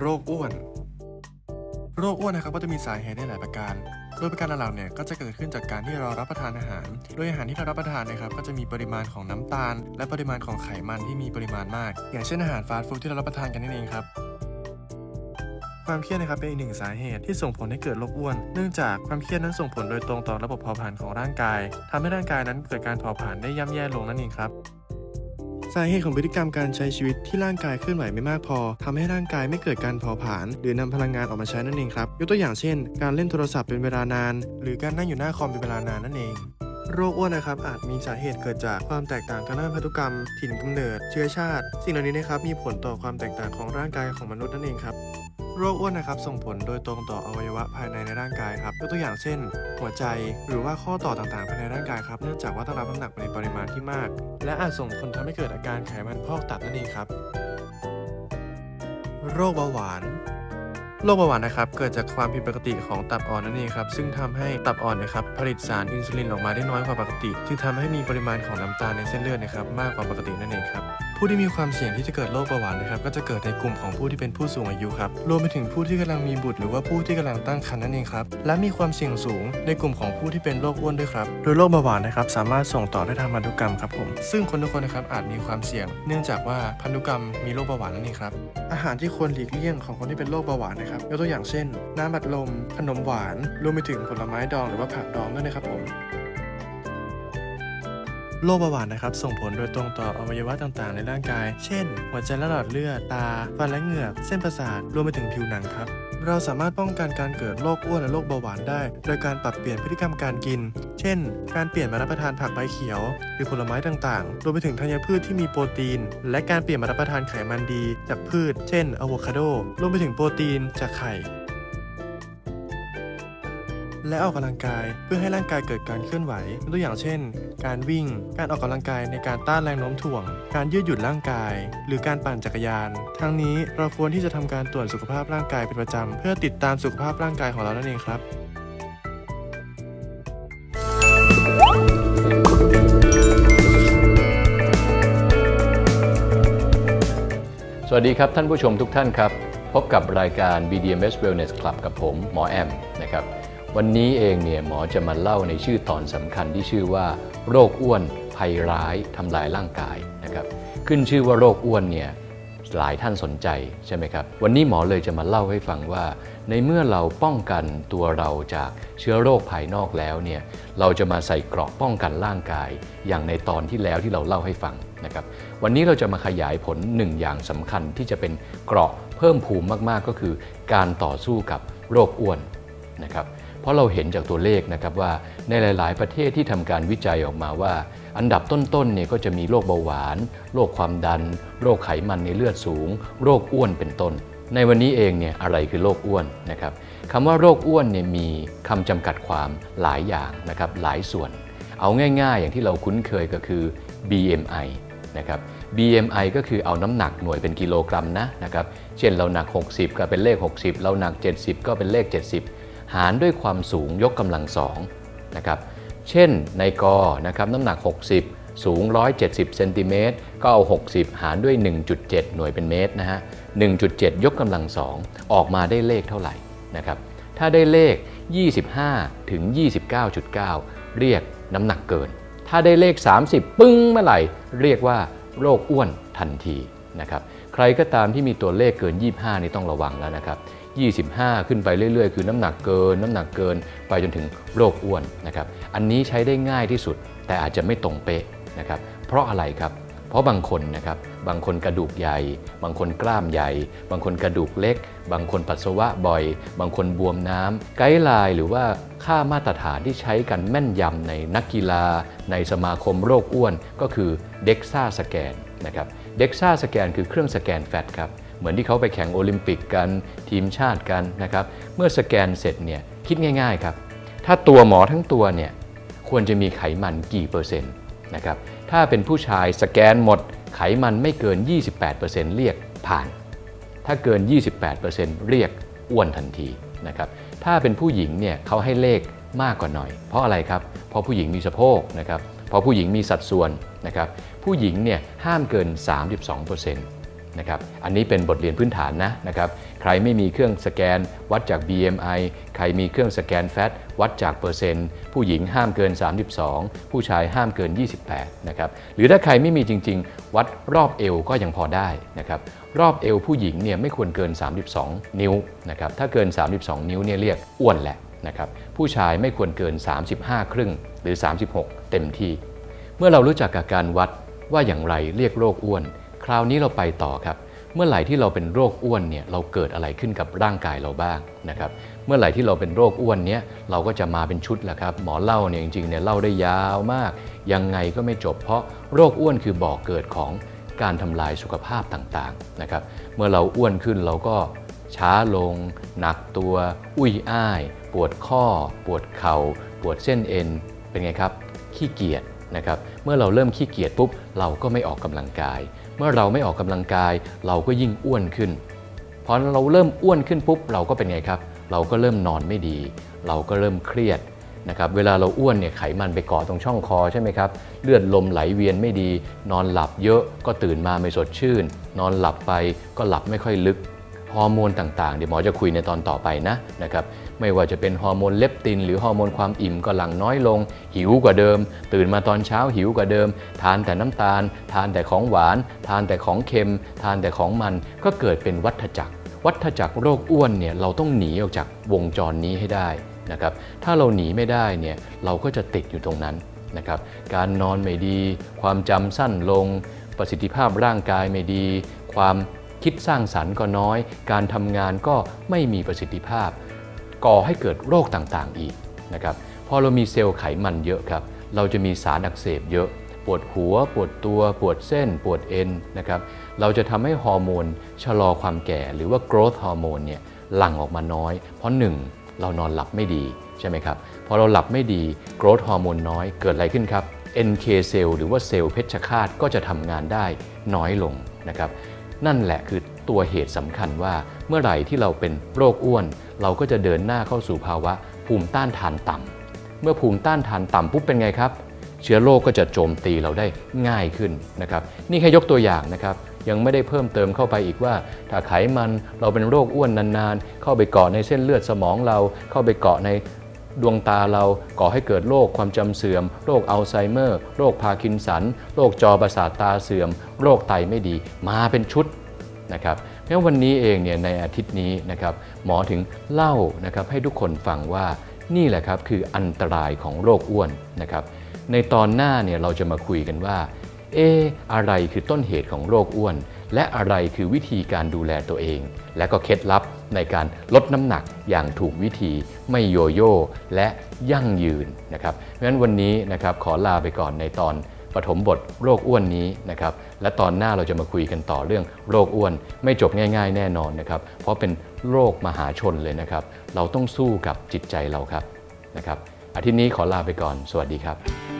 โรคอ้วน โรคอ้วนนะครับก็จะมีสาเหตุได้หลายประการ โดยประการหลักๆเนี่ยก็จะเกิดขึ้นจากการที่เรารับประทานอาหาร โดยอาหารที่เรารับประทานนะครับก็จะมีปริมาณของน้ำตาล และปริมาณของไขมันที่มีปริมาณมาก อย่างเช่นอาหารฟาสต์ฟู้ดที่เรารับประทานกันนั่นเองครับความเครียดนะครับเป็นอีกหนึ่งสาเหตุที่ส่งผลให้เกิดโรคอ้วน เนื่องจากความเครียดนั้นส่งผลโดยตรงต่อระบบเผาผลาญของร่างกายทำให้ร่างกายนั้นเกิดการเผาผลาญได้ย่ำแย่ลงนั่นเองครับ สาเหตุของพฤติกรรมการใช้ชีวิตที่ร่างกายเคลื่อนไหวไม่มากพอทำให้ร่างกายไม่เกิดการเผาผลาญหรือนำพลังงานออกมาใช้นั่นเองครับยกตัวอย่างเช่น การเล่นโทรศัพท์เป็นเวลานาน หรือการนั่งอยู่หน้าคอมเป็นเวลานานนั่นเองโรคอ้วนนะครับอาจมีสาเหตุเกิดจากความแตกต่างทางด้านพันธุกรรม ถิ่นกำเนิด เชื้อชาติ สิ่งเหล่านี้นะครับมีผลต่อความแตกต่างของร่างกายของมนุษย์นั่นเองครับ โรคอ้วนนะครับส่งผลโดยตรงต่ออวัยวะภายในในร่างกายครับยกตัวอย่างเช่น หัวใจหรือว่าข้อต่อต่างๆภายในร่างกายครับเนื่องจากว่าต้องรับน้ำหนักในปริมาณที่มาก และอาจส่งผลทำให้เกิดอาการไขมันพอกตับนั่นเองครับ โรคเบาหวาน โรคเบาหวานนะครับเกิดจากความผิดปกติของตับอ่อนนั่นเองครับซึ่งทำให้ตับอ่อนนะครับผลิตสารอินซูลินออกมาได้น้อยกว่าปกติจึงทำให้มีปริมาณของน้ำตาลในเส้นเลือดนะครับมากกว่าปกตินั่นเองครับผู้ที่มีความเสี่ยงที่จะเกิดโรคเบาหวานนะครับก็จะเกิดในกลุ่มของผู้ที่เป็นผู้สูงอายุครับรวมไปถึงผู้ที่กำลังมีบุตรหรือว่าผู้ที่กำลังตั้งครรภ์นั่นเองครับและมีความเสี่ยงสูงในกลุ่มของผู้ที่เป็นโรคอ้วนด้วยครับโดยโรคเบาหวานนะครับสามารถส่งต่อได้ทางพันธุกรรมครับผมซึ่งคนทุกคนนะครับอาจมีความเสี่ยง เนื่องจากว่าพันธุกรรมมีโรคเบาหวานนั่นเองครับอาหารที่ควรหลีกเลี่ยงของคนที่เป็นโรคเบาหวานนะครับยกตัวอย่างเช่น น้ำบัดลม ขนมหวาน รวมไปถึงผลไม้ดองหรือว่าผักดองด้วยนะครับผมโรคเบาหวานนะครับส่งผลโดยตรงต่ออวัยวะต่างๆ ในร่างกาย เช่น หัวใจและหลอดเลือด ตา ฟันและเหงือก เส้นประสาท รวมไปถึงผิวหนังครับ เราสามารถป้องกันการเกิดโรคอ้วนและโรคเบาหวานได้ โดยการปรับเปลี่ยนพฤติกรรมการกิน เช่น การเปลี่ยนมารับประทานผักใบเขียว หรือผลไม้ต่างๆ รวมไปถึงธัญพืชที่มีโปรตีน และการเปลี่ยนมารับประทานไขมันดี จากพืช เช่นอะโวคาโด รวมไปถึงโปรตีนจากไข่ และออกกำลังกายเพื่อให้ร่างกายเกิดการเคลื่อนไหวตัวอย่างเช่น การวิ่ง การออกกำลังกายในการต้านแรงโน้มถ่วง การยืดหยุ่นร่างกาย หรือการปั่นจักรยาน ทั้งนี้เราควรที่จะทำการตรวจสุขภาพร่างกายเป็นประจำเพื่อติดตามสุขภาพร่างกายของเรานั่นเองครับสวัสดีครับท่านผู้ชมทุกท่านครับ พบกับรายการ BDMS Wellness Club กับผม หมอแอมนะครับ วันนี้เองเนี่ยหมอจะมาเล่าในชื่อตอนสำคัญที่ชื่อว่า โรคอ้วนภัยร้ายทำลายร่างกายนะครับขึ้นชื่อว่าโรคอ้วนเนี่ยหลายท่านสนใจใช่ไหมครับ วันนี้หมอเลยจะมาเล่าให้ฟังว่า ในเมื่อเราป้องกันตัวเราจากเชื้อโรคภายนอกแล้วเนี่ยเราจะมาใส่เกราะป้องกันร่างกาย อย่างในตอนที่แล้วที่เราเล่าให้ฟังนะครับวันนี้เราจะมาขยายผลหนึ่งอย่างสำคัญที่จะเป็นเกราะเพิ่มภูมิมากๆก็คือ การต่อสู้กับโรคอ้วนนะครับ ราะเราเห็นจากตัวเลขนะครับว่าในหลาย ๆ ประเทศที่ทำการวิจัยออกมาว่า อันดับต้น ๆ เนี่ยก็จะมีโรคเบาหวาน โรคความดัน โรคไขมันในเลือดสูง โรคอ้วนเป็นต้น ในวันนี้เองเนี่ยอะไรคือโรคอ้วนนะครับคำว่าโรคอ้วนเนี่ยมีคำจำกัดความหลายอย่างนะครับหลายส่วน เอาง่าย ๆ อย่างที่เราคุ้นเคยก็คือ BMI นะครับ BMI ก็คือเอาน้ำหนักหน่วยเป็นกิโลกรัมนะนะครับ เช่นเราหนัก 60 ก็เป็นเลข 60 เราหนัก 70 ก็เป็นเลข 70 หารด้วยความสูงยกกำลังสองนะครับเช่นในกอนะครับน้ำหนัก 60 สูง 170เซนติเมตรก็เอา 60 หารด้วย 1.7 หน่วยเป็นเมตรนะฮะ 1.7 ยกกำลังสองออกมาได้เลขเท่าไหร่นะครับถ้าได้เลข 25 ถึง 29.9 เรียกน้ำหนักเกิน ถ้าได้เลข 30 ปึ้งเมื่อไหร่ เรียกว่าโรคอ้วนทันทีนะครับใครก็ตามที่มีตัวเลขเกิน 25 นี่ต้องระวังแล้วนะครับ 25 ขึ้นไปเรื่อยๆ คือน้ำหนักเกิน น้ำหนักเกินไปจนถึงโรคอ้วนนะครับ อันนี้ใช้ได้ง่ายที่สุด แต่อาจจะไม่ตรงเป๊ะนะครับ เพราะอะไรครับ เพราะบางคนนะครับ บางคนกระดูกใหญ่ บางคนกล้ามใหญ่ บางคนกระดูกเล็ก บางคนปัสสาวะบ่อย บางคนบวมน้ำไกด์ไลน์หรือว่าค่ามาตรฐานที่ใช้กันแม่นยำในนักกีฬา ในสมาคมโรคอ้วน ก็คือเด็กซ่าสแกนนะครับเด็กซ่าสแกนคือเครื่องสแกนแฟตครับ เหมือนที่เขาไปแข่งโอลิมปิกกันทีมชาติกันนะครับ เมื่อสแกนเสร็จเนี่ยคิดง่ายๆครับ ถ้าตัวหมอทั้งตัวเนี่ยควรจะมีไขมันกี่เปอร์เซ็นต์นะครับ ถ้าเป็นผู้ชายสแกนหมดไขมันไม่เกิน 28%เรียกผ่าน ถ้าเกิน 28%เรียกอ้วนทันทีนะครับถ้าเป็นผู้หญิงเนี่ยเขาให้เลขมากกว่าหน่อย เพราะอะไรครับ เพราะผู้หญิงมีสะโพกนะครับเพราะผู้หญิงมีสัดส่วนนะครับผู้หญิงเนี่ยห้ามเกิน 32%น นะครับอันนี้เป็นบทเรียนพื้นฐานนะนะครับใครไม่มีเครื่องสแกน วัดจาก BMI ใครมีเครื่องสแกนแฟตวัดจากเปอร์เซ็นต์ ผู้หญิงห้ามเกิน 32 ผู้ชายห้ามเกิน 28นะครับหรือถ้าใครไม่มีจริง ๆ วัดรอบเอวก็ยังพอได้นะครับรอบเอวผู้หญิงเนี่ยไม่ควรเกิน 32 นิ้วนะครับถ้าเกิน 32 นิ้วเนี่ยเรียกอ้วนแหละนะครับผู้ชายไม่ควรเกิน 35 ครึ่งหรือ 36 เต็มที่ เมื่อเรารู้จักกับการวัดว่าอย่างไรเรียกโรคอ้วน ราวนี้เราไปต่อครับ เมื่อไหร่ที่เราเป็นโรคอ้วนเนี่ยเราเกิดอะไรขึ้นกับร่างกายเราบ้างนะครับ เมื่อไหร่ที่เราเป็นโรคอ้วนเนี้ยเราก็จะมาเป็นชุดแหละครับ หมอเล่าเนี่ยจริงๆเนี่ยเล่าได้ยาวมาก ยังไงก็ไม่จบ เพราะโรคอ้วนคือบ่อกเกิดของการทำลายสุขภาพต่างๆนะครับ เมื่อเราอ้วนขึ้นเราก็ช้าลง หนักตัว อุ้ยอ้าย ปวดข้อ ปวดเข่า ปวดเส้นเอ็น เป็นไงครับ ขี้เกียจนะครับ เมื่อเราเริ่มขี้เกียจปุ๊บ เราก็ไม่ออกกำลังกาย เมื่อเราไม่ออกกำลังกาย เราก็ยิ่งอ้วนขึ้นพอเราเริ่มอ้วนขึ้นปุ๊บเราก็เป็นไงครับ เราก็เริ่มนอนไม่ดี เราก็เริ่มเครียดนะครับเวลาเราอ้วนเนี่ยไขมันไปเกาะตรงช่องคอใช่ไหมครับเลือดลมไหลเวียนไม่ดี นอนหลับเยอะก็ตื่นมาไม่สดชื่น นอนหลับไปก็หลับไม่ค่อยลึก ฮอร์โมนต่างๆ เดี๋ยวหมอจะคุยในตอนต่อไปนะนะครับไม่ว่าจะเป็นฮอร์โมนเลปติน หรือฮอร์โมนความอิ่มก็หลั่งน้อยลง หิวกว่าเดิม ตื่นมาตอนเช้าหิวกว่าเดิม ทานแต่น้ำตาล ทานแต่ของหวาน ทานแต่ของเค็ม ทานแต่ของมันก็เกิดเป็นวัฏจักร วัฏจักรโรคอ้วนเนี่ยเราต้องหนีออกจากวงจรนี้ให้ได้นะครับถ้าเราหนีไม่ได้เนี่ยเราก็จะติดอยู่ตรงนั้นนะครับการนอนไม่ดี ความจำสั้นลง ประสิทธิภาพร่างกายไม่ดี ความ คิดสร้างสรรค์ก็น้อย การทำงานก็ไม่มีประสิทธิภาพ ก่อให้เกิดโรคต่างๆอีกนะครับพอเรามีเซลล์ไขมันเยอะครับ เราจะมีสารอักเสบเยอะปวดหัว ปวดตัวปวดเส้น ปวดเอ็นนะครับเราจะทำให้ฮอร์โมนชะลอความแก่หรือว่า growth ฮอร์โมนเนี่ยหลั่งออกมาน้อย เพราะหนึ่งเรานอนหลับไม่ดีใช่ไหมครับพอเราหลับไม่ดี growth ฮอร์โมนน้อยเกิดอะไรขึ้นครับ NK เซลล์หรือว่าเซลล์เพชฌฆาตก็จะทำงานได้น้อยลงนะครับ นั่นแหละคือตัวเหตุสำคัญว่าเมื่อไหร่ที่เราเป็นโรคอ้วน เราก็จะเดินหน้าเข้าสู่ภาวะภูมิต้านทานต่ำเมื่อภูมิต้านทานต่ำปุ๊บเป็นไงครับ เชื้อโรคก็จะโจมตีเราได้ง่ายขึ้นนะครับ นี่แค่ยกตัวอย่างนะครับยังไม่ได้เพิ่มเติมเข้าไปอีกว่า ถ้าไขมันเราเป็นโรคอ้วนนานๆ เข้าไปเกาะในเส้นเลือดสมองเรา เข้าไปเกาะใน ดวงตาเราก่อให้เกิดโรคความจำเสื่อม โรคอัลไซเมอร์ โรคพาร์กินสัน โรคจอประสาทตาเสื่อม โรคไตไม่ดี มาเป็นชุดนะครับเพราะวันนี้เองเนี่ยในอาทิตย์นี้นะครับหมอถึงเล่านะครับให้ทุกคนฟังว่านี่แหละครับคืออันตรายของโรคอ้วนนะครับในตอนหน้าเนี่ยเราจะมาคุยกันว่าเอออะไรคือต้นเหตุของโรคอ้วน และอะไรคือวิธีการดูแลตัวเอง และก็เคล็ดลับในการลดน้ำหนักอย่างถูกวิธีไม่โยโย่และยั่งยืนนะครับเพราะฉะนั้นวันนี้นะครับขอลาไปก่อนในตอนปฐมบทโรคอ้วนนี้นะครับและตอนหน้าเราจะมาคุยกันต่อเรื่องโรคอ้วน ไม่จบง่ายๆ แน่นอนนะครับ เพราะเป็นโรคมหาชนเลยนะครับ เราต้องสู้กับจิตใจเราครับนะครับอาทิตย์นี้ขอลาไปก่อน สวัสดีครับ